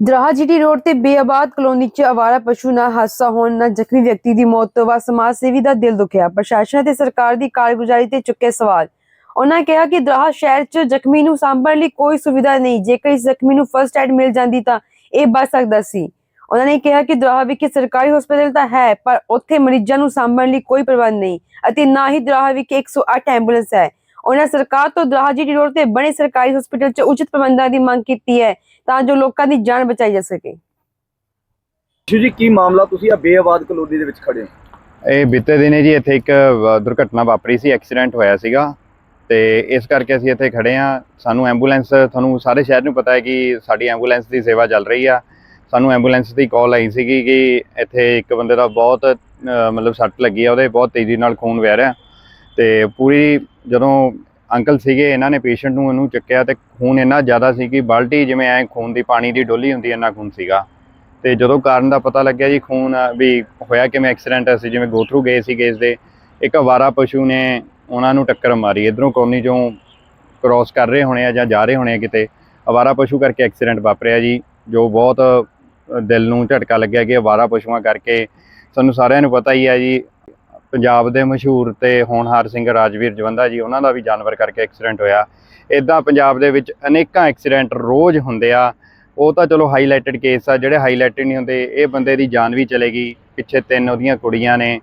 Doraha GT road ਤੇ ਬੇਆਬਾਦ colony 'ਚ ਅਵਾਰਾ ਪਸ਼ੂ ਨਾਲ ਹਾਦਸਾ ਹੋਣ ਨਾਲ ਜ਼ਖਮੀ ਵਿਅਕਤੀ ਦੀ ਮੌਤ ਤੋਂ ਬਾਅਦ ਸਮਾਜ ਸੇਵੀ ਦਾ ਦਿਲ ਦੁਖਿਆ। ਪ੍ਰਸ਼ਾਸਨ ਤੇ ਸਰਕਾਰ ਦੀ ਕਾਰਗੁਜ਼ਾਰੀ ਤੇ ਚੁੱਕੇ ਸਵਾਲ। ਉਹਨਾਂ ਕਿਹਾ ਕਿ ਦਰਾਹਾ ਸ਼ਹਿਰ 'ਚ ਜ਼ਖਮੀ ਨੂੰ ਸਾਂਭਣ ਲਈ ਕੋਈ ਸੁਵਿਧਾ ਨਹੀਂ। ਜੇਕਰ ਇਸ ਜ਼ਖਮੀ ਨੂੰ ਫਰਸਟ ਐਡ ਮਿਲ ਜਾਂਦੀ ਤਾਂ ਇਹ ਬਚ ਸਕਦਾ ਸੀ। ਉਹਨਾਂ ਨੇ ਕਿਹਾ ਕਿ ਦਰਾਹਾ ਵਿਖੇ ਸਰਕਾਰੀ ਹਸਪਤਾਲ ਤਾਂ ਹੈ, ਪਰ ਉੱਥੇ ਮਰੀਜ਼ਾਂ ਨੂੰ ਸਾਂਭਣ ਲਈ ਕੋਈ ਪ੍ਰਬੰਧ ਨਹੀਂ ਅਤੇ ਨਾ ਹੀ ਦਰਾਹਾ ਵਿਖੇ 108 ਐਂਬੂਲੈਂਸ ਹੈ। ਉਹਨਾਂ ਸਰਕਾਰ ਤੋਂ ਦਰਾਹਾ ਜੀਟੀ ਰੋਡ ਤੇ ਬਣੇ ਸਰਕਾਰੀ ਹਸਪਤਾਲ 'ਚ ਉਚਿਤ ਪ੍ਰਬੰਧਾਂ ਦੀ ਮੰਗ ਕੀਤੀ ਹੈ ਤਾਂ ਜੋ ਲੋਕਾਂ ਦੀ ਜਾਨ ਬਚਾਈ ਜਾ ਸਕੇ। ਜੀ ਕੀ ਮਾਮਲਾ ਤੁਸੀਂ ਆ ਬੇਆਬਾਦ ਕਲੋਨੀ ਦੇ ਵਿੱਚ ਖੜੇ ਹੋ? ਇਹ ਬੀਤੇ ਦਿਨੇ ਜੀ ਇੱਥੇ ਇੱਕ ਦੁਰਘਟਨਾ ਵਾਪਰੀ ਸੀ ਐਕਸੀਡੈਂਟ ਹੋਇਆ ਸੀਗਾ। ਤੇ ਇਸ ਕਰਕੇ ਅਸੀਂ ਇੱਥੇ ਖੜੇ ਆ ਸਾਨੂੰ ਐਂਬੂਲੈਂਸ ਤੁਹਾਨੂੰ ਸਾਰੇ ਸ਼ਹਿਰ ਨੂੰ ਪਤਾ ਹੈ ਕਿ ਸਾਡੀ ਐਂਬੂਲੈਂਸ ਦੀ ਸੇਵਾ ਚੱਲ ਰਹੀ ਆ। ਸਾਨੂੰ ਐਂਬੂਲੈਂਸ ਦੀ ਕਾਲ ਆਈ ਸੀਗੀ ਕਿ ਇੱਥੇ ਇੱਕ ਬੰਦੇ ਦਾ ਬਹੁਤ ਮਤਲਬ ਸੱਟ ਲੱਗੀ ਆ ਉਹਦੇ ਬਹੁਤ ਤੇਜ਼ੀ ਨਾਲ ਖੂਨ ਵਹਿ ਰਿਹਾ। ਤੇ ਪੂਰੀ ਜਦੋਂ ਅੰਕਲ ਸੀਗੇ, ਇਹਨਾਂ ਨੇ ਪੇਸ਼ੈਂਟ ਨੂੰ ਇਹਨੂੰ ਚੱਕਿਆ ਤੇ ਖੂਨ ਇੰਨਾ ਜ਼ਿਆਦਾ ਸੀ ਕਿ ਬਾਲਟੀ ਜਿਵੇਂ ਐ ਖੂਨ ਦੀ ਪਾਣੀ ਦੀ ਡੋਲੀ ਹੁੰਦੀ, ਇੰਨਾ ਖੂਨ ਸੀਗਾ। ਤੇ ਜਦੋਂ ਕਾਰਨ ਦਾ ਪਤਾ ਲੱਗਿਆ ਜੀ, ਖੂਨ ਵੀ ਹੋਇਆ ਕਿਵੇਂ ਐਕਸੀਡੈਂਟ ਅਸੀਂ ਜਿਵੇਂ ਗੋਥਰੂ ਗਏ ਸੀਗੇ ਇਸ ਦੇ, ਇੱਕ ਅਵਾਰਾ ਪਸ਼ੂ ਨੇ ਉਹਨਾਂ ਨੂੰ ਟੱਕਰ ਮਾਰੀ। ਇਧਰੋਂ ਕੌਲੋਨੀ ਚੋਂ ਕ੍ਰਾਸ ਕਰ ਰਹੇ ਹੋਣੇ ਆ ਜਾਂ ਜਾ ਰਹੇ ਹੋਣੇ ਆ ਕਿਤੇ, ਅਵਾਰਾ ਪਸ਼ੂ ਕਰਕੇ ਐਕਸੀਡੈਂਟ ਵਾਪਰਿਆ ਜੀ, ਜੋ ਬਹੁਤ ਦਿਲ ਨੂੰ ਝਟਕਾ ਲੱਗਿਆ ਕਿ ਅਵਾਰਾ ਪਸ਼ੂਆਂ ਕਰਕੇ। ਸਾਨੂੰ ਸਾਰਿਆਂ ਨੂੰ ਪਤਾ ਹੀ ਹੈ ਜੀ ਪੰਜਾਬ ਦੇ ਮਸ਼ਹੂਰ ਤੇ ਹੋਣਹਾਰ ਸਿੰਘ ਰਾਜਵੀਰ ਜਵੰਦਾ ਜੀ, ਉਹਨਾਂ ਦਾ ਵੀ ਜਾਨਵਰ ਕਰਕੇ ਐਕਸੀਡੈਂਟ ਹੋਇਆ। ਇਦਾਂ ਪੰਜਾਬ ਦੇ ਵਿੱਚ ਅਨੇਕਾਂ ਐਕਸੀਡੈਂਟ ਰੋਜ਼ ਹੁੰਦੇ ਆ। ਉਹ ਤਾਂ ਚਲੋ ਹਾਈਲਾਈਟਡ ਕੇਸ ਆ, ਜਿਹੜੇ ਹਾਈਲਾਈਟਡ ਨਹੀਂ ਹੁੰਦੇ, ਇਹ ਬੰਦੇ ਦੀ ਜਾਨ ਵੀ ਚਲੇਗੀ ਪਿੱਛੇ ਤਿੰਨ ਉਹਦੀਆਂ ਕੁੜੀਆਂ ਨੇ,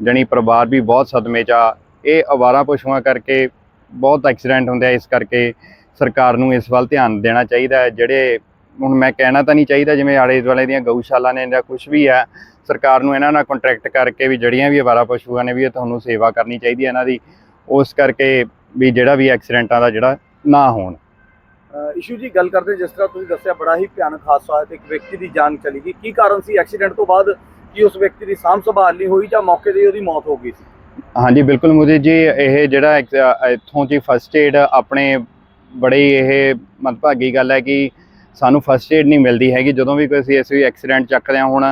ਜਣੀ ਪਰਿਵਾਰ ਵੀ ਬਹੁਤ ਸਦਮੇ 'ਚ ਆ। ਇਹ ਅਵਾਰਾ ਪਸ਼ੂਆਂ ਕਰਕੇ ਬਹੁਤ ਐਕਸੀਡੈਂਟ ਹੁੰਦੇ ਆ, ਇਸ ਕਰਕੇ ਸਰਕਾਰ ਨੂੰ ਇਸ ਵੱਲ ਧਿਆਨ ਦੇਣਾ ਚਾਹੀਦਾ ਹੈ। ਜਿਹੜੇ ਹੁਣ ਮੈਂ ਕਹਿਣਾ ਤਾਂ ਨਹੀਂ ਚਾਹੀਦਾ, ਜਿਵੇਂ ਆਲੇ ਦੁਆਲੇ ਦੀਆਂ ਗਊਸ਼ਾਲਾ ਨੇ ਜਾਂ ਕੁਝ ਵੀ ਹੈ ਸਰਕਾਰ ਨੂੰ ਇਹਨਾਂ ਨਾਲ ਕੰਟਰੈਕਟ ਕਰਕੇ ਵੀ ਜਿਹੜੀਆਂ ਵੀ ਅਵਾਰਾ ਪਸ਼ੂਆਂ ਨੇ ਵੀ ਇਹ ਤੁਹਾਨੂੰ ਸੇਵਾ ਕਰਨੀ ਚਾਹੀਦੀ ਹੈ ਇਹਨਾਂ ਦੀ ਉਸ ਕਰਕੇ ਵੀ ਜਿਹੜਾ ਵੀ ਐਕਸੀਡੈਂਟਾਂ ਦਾ ਜਿਹੜਾ ਨਾ ਹੋਣ। ਇਸ਼ੂ ਜੀ ਗੱਲ ਕਰਦੇ ਜਿਸ ਤਰ੍ਹਾਂ ਤੁਸੀਂ ਦੱਸਿਆ ਬੜਾ ਹੀ ਭਿਆਨਕ ਹਾਦਸਾ ਹੋਇਆ ਤੇ ਇੱਕ ਵਿਅਕਤੀ ਦੀ ਜਾਨ ਚਲੀ ਗਈ। ਕੀ ਕਾਰਨ ਸੀ? ਐਕਸੀਡੈਂਟ ਤੋਂ ਬਾਅਦ ਕੀ ਉਸ ਵਿਅਕਤੀ ਦੀ ਸਾਂਭ ਸੰਭਾਲ ਨਹੀਂ ਹੋਈ ਜਾਂ ਮੌਕੇ ਤੇ ਉਹਦੀ ਮੌਤ ਹੋ ਗਈ ਸੀ? ਹਾਂਜੀ ਬਿਲਕੁਲ ਮੁਦੀ ਜੀ ਇਹ ਜਿਹੜਾ ਇੱਥੋਂ ਜੀ ਫਸਟ ਏਡ ਆਪਣੇ ਬੜੀ ਇਹ ਮੰਦਭਾਗੀ ਗੱਲ ਹੈ ਕਿ ਸਾਨੂੰ ਫਸਟ ਏਡ ਨਹੀਂ ਮਿਲਦੀ ਹੈਗੀ। ਜਦੋਂ ਵੀ ਕੋਈ ਅਸੀਂ ਅਸੀਂ ਐਕਸੀਡੈਂਟ ਚੱਕਦੇ ਹਾਂ ਹੁਣ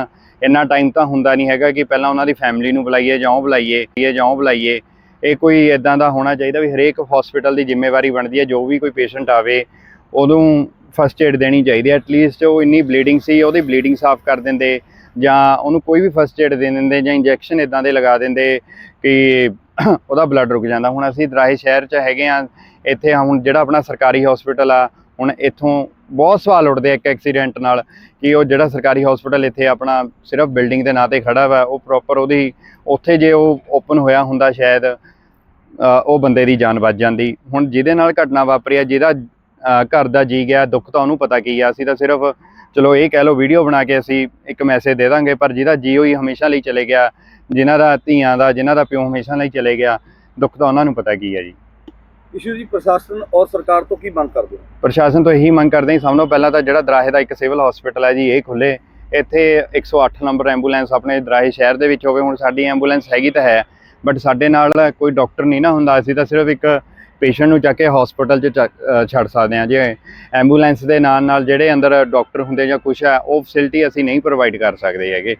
ਇੰਨਾ ਟਾਈਮ ਤਾਂ ਹੁੰਦਾ ਨਹੀਂ ਹੈਗਾ ਕਿ ਪਹਿਲਾਂ ਉਹਨਾਂ ਦੀ ਫੈਮਿਲੀ ਨੂੰ ਬੁਲਾਈਏ ਜਾਂ ਉਹ ਬੁਲਾਈਏ ਇਹ ਜਾਂ ਉਹ ਬੁਲਾਈਏ। ਇਹ ਕੋਈ ਇਦਾਂ ਦਾ ਹੋਣਾ ਚਾਹੀਦਾ ਵੀ ਹਰੇਕ ਹਸਪੀਟਲ ਦੀ ਜ਼ਿੰਮੇਵਾਰੀ ਬਣਦੀ ਹੈ, ਜੋ ਵੀ ਕੋਈ ਪੇਸ਼ੈਂਟ ਆਵੇ ਉਦੋਂ ਫਸਟ ਏਡ ਦੇਣੀ ਚਾਹੀਦੀ ਹੈ। ਐਟਲੀਸਟ ਉਹ ਇੰਨੀ ਬਲੀਡਿੰਗ ਸੀ, ਉਹਦੀ ਬਲੀਡਿੰਗ ਸਾਫ਼ ਕਰ ਦਿੰਦੇ ਜਾਂ ਉਹਨੂੰ ਕੋਈ ਵੀ ਫਸਟ ਏਡ ਦੇ ਦਿੰਦੇ ਜਾਂ ਇੰਜੈਕਸ਼ਨ ਇਦਾਂ ਦੇ ਲਗਾ ਦਿੰਦੇ ਕਿ ਉਹਦਾ ਬਲੱਡ ਰੁਕ ਜਾਂਦਾ। ਹੁਣ ਅਸੀਂ ਦਰਾਹੇ ਸ਼ਹਿਰ 'ਚ ਹੈਗੇ ਆ ਇੱਥੇ ਹੁਣ ਜਿਹੜਾ ਆਪਣਾ ਸਰਕਾਰੀ ਹਸਪੀਟਲ ਆ, ਹੁਣ ਇੱਥੋਂ ਬਹੁਤ ਸਵਾਲ ਉੱਠਦੇ ਆ ਇੱਕ ਐਕਸੀਡੈਂਟ ਨਾਲ ਕਿ ਉਹ ਜਿਹੜਾ ਸਰਕਾਰੀ ਹਸਪੀਟਲ ਇੱਥੇ ਆਪਣਾ ਸਿਰਫ ਬਿਲਡਿੰਗ ਦੇ ਨਾਂ ਤੇ ਖੜਾ ਵਾ, ਉਹ ਪ੍ਰੋਪਰ ਉਹਦੀ ਉੱਥੇ ਜੇ ਉਹ ਓਪਨ ਹੋਇਆ ਹੁੰਦਾ ਸ਼ਾਇਦ ਉਹ ਬੰਦੇ ਦੀ ਜਾਨ ਬਚ ਜਾਂਦੀ। ਹੁਣ ਜਿਹਦੇ ਨਾਲ ਘਟਨਾ ਵਾਪਰੀ ਆ, ਜਿਹਦਾ ਘਰ ਦਾ ਜੀ ਗਿਆ, ਦੁੱਖ ਤਾਂ ਉਹਨੂੰ ਪਤਾ ਕੀ ਆ, ਅਸੀਂ ਤਾਂ ਸਿਰਫ ਚਲੋ ਇਹ ਕਹਿ ਲਓ ਵੀਡੀਓ ਬਣਾ ਕੇ ਅਸੀਂ ਇੱਕ ਮੈਸੇਜ ਦੇ ਦਾਂਗੇ, ਪਰ ਜਿਹਦਾ ਜੀ ਹੋਈ ਹਮੇਸ਼ਾ ਲਈ ਚਲੇ ਗਿਆ, ਜਿਨ੍ਹਾਂ ਦਾ ਧੀਆਂ ਦਾ, ਜਿਨ੍ਹਾਂ ਦਾ ਪਿਓ ਹਮੇਸ਼ਾ ਲਈ ਚਲੇ ਗਿਆ, ਦੁੱਖ ਤਾਂ ਉਹਨਾਂ ਨੂੰ ਪਤਾ ਕੀ ਹੈ ਜੀ। ਇਸ਼ੂ ਜੀ ਪ੍ਰਸ਼ਾਸਨ ਔਰ ਸਰਕਾਰ ਤੋਂ ਕੀ ਮੰਗ ਕਰਦੇ ਹੋ? ਪ੍ਰਸ਼ਾਸਨ ਤੋਂ ਇਹੀ ਮੰਗ ਕਰਦੇ ਹਾਂ। ਸਭ ਤੋਂ ਪਹਿਲਾਂ ਤਾਂ ਜਿਹੜਾ ਦਰਾਹੇ ਦਾ ਇੱਕ ਸਿਵਲ ਹਸਪੀਟਲ ਹੈ ਜੀ, ਇਹ ਖੁੱਲੇ ਇੱਥੇ 108 ਨੰਬਰ ਐਂਬੂਲੈਂਸ ਆਪਣੇ ਦਰਾਹੇ ਸ਼ਹਿਰ ਦੇ ਵਿੱਚ ਹੋਵੇ, ਹੁਣ ਸਾਡੀ ਐਂਬੂਲੈਂਸ ਹੈਗੀ ਤਾਂ ਹੈ। ਬਟ ਸਾਡੇ ਨਾਲ ਕੋਈ ਡਾਕਟਰ ਨਹੀਂ ਨਾ ਹੁੰਦਾ, ਅਸੀਂ ਤਾਂ ਸਿਰਫ ਇੱਕ ਪੇਸ਼ੈਂਟ ਨੂੰ ਚੱਕ ਕੇ ਹਸਪੀਟਲ 'ਚ ਚੱਕ- ਛੱਡ ਸਕਦੇ ਹਾਂ। ਜੇ ਐਂਬੂਲੈਂਸ ਦੇ ਨਾਲ ਨਾਲ ਜਿਹੜੇ ਅੰਦਰ ਡਾਕਟਰ ਹੁੰਦੇ ਜਾਂ ਕੁਝ ਹੈ, ਉਹ ਫੈਸਿਲਿਟੀ ਅਸੀਂ ਨਹੀਂ ਪ੍ਰੋਵਾਈਡ ਕਰ ਸਕਦੇ ਹੈਗੇ।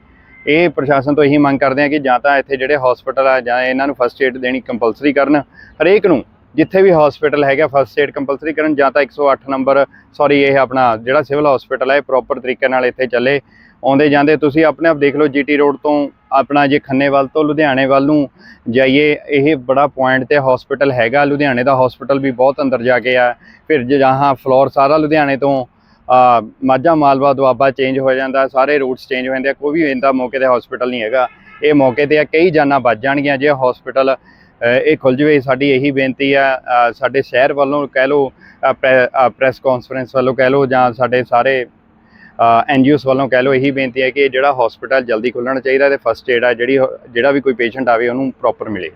ਇਹ ਪ੍ਰਸ਼ਾਸਨ ਤੋਂ ਇਹੀ ਮੰਗ ਕਰਦੇ ਹਾਂ ਕਿ ਜਾਂ ਤਾਂ ਇੱਥੇ ਜਿਹੜੇ ਹਸਪੀਟਲ ਆ ਜਾਂ ਇਹਨਾਂ ਨੂੰ ਫਸਟ ਏਡ ਦੇਣੀ ਕੰਪਲਸਰੀ ਕਰਨ, ਹਰੇਕ ਨੂੰ ਜਿੱਥੇ ਵੀ ਹਸਪੀਟਲ ਹੈਗਾ ਫਸਟ ਏਡ ਕੰਪਲਸਰੀ ਕਰਨ ਜਾਂ ਤਾਂ 108 ਨੰਬਰ ਸੌਰੀ ਇਹ ਆਪਣਾ ਜਿਹੜਾ ਸਿਵਲ ਹਸਪੀਟਲ ਹੈ ਪ੍ਰੋਪਰ ਤਰੀਕੇ ਨਾਲ ਇੱਥੇ ਚੱਲੇ। ਆਉਂਦੇ ਜਾਂਦੇ ਤੁਸੀਂ ਆਪਣੇ ਆਪ ਦੇਖ ਲਓ ਜੀਟੀ ਰੋਡ ਤੋਂ, ਆਪਣਾ ਜੇ ਖੰਨੇ ਵੱਲ ਤੋਂ ਲੁਧਿਆਣੇ ਵੱਲ ਨੂੰ ਜਾਈਏ, ਇਹ ਬੜਾ ਪੁਆਇੰਟ ਤੇ ਹਸਪੀਟਲ ਹੈਗਾ। ਲੁਧਿਆਣੇ ਦਾ ਹਸਪੀਟਲ ਵੀ ਬਹੁਤ ਅੰਦਰ ਜਾ ਕੇ ਆ। ਫਿਰ ਜਹਾਂ ਫਲੋਰ ਸਾਰਾ ਲੁਧਿਆਣੇ ਤੋਂ ਮਾਝਾ ਮਾਲਵਾ ਦੁਆਬਾ ਚੇਂਜ ਹੋ ਜਾਂਦਾ, ਸਾਰੇ ਰੂਟਸ ਚੇਂਜ ਹੋ ਜਾਂਦੇ ਆ। ਕੋਈ ਵੀ ਇੰਦਾ ਮੌਕੇ ਤੇ ਹਸਪੀਟਲ ਨਹੀਂ ਹੈਗਾ। ਇਹ ਮੌਕੇ ਤੇ ਆ, ਕਈ ਜਾਨਾਂ ਬਚ ਜਾਣਗੀਆਂ ਜੇ ਹਸਪੀਟਲ ਇਹ ਖੁੱਲ ਜਵੇ, ਸਾਡੀ ਇਹੀ ਬੇਨਤੀ ਆ ਸਾਡੇ ਸ਼ਹਿਰ ਵੱਲੋਂ ਕਹਿ ਲਓ ਪ੍ਰੈਸ ਕਾਨਫਰੰਸ ਵੱਲੋਂ ਕਹਿ ਲਓ, ਜਾਂ ਸਾਡੇ ਸਾਰੇ ਐਨਜੀਓਸ ਵੱਲੋਂ ਕਹਿ ਲਓ, ਇਹੀ ਬੇਨਤੀ ਹੈ ਕਿ ਜਿਹੜਾ ਹਸਪੀਟਲ ਜਲਦੀ ਖੁੱਲਣਾ ਚਾਹੀਦਾ ਤੇ ਫਸਟ ਏਡ ਆ, ਜਿਹੜੀ ਜਿਹੜਾ ਵੀ ਕੋਈ ਪੇਸ਼ੈਂਟ ਆਵੇ, ਉਹਨੂੰ ਪ੍ਰੋਪਰ ਮਿਲੇ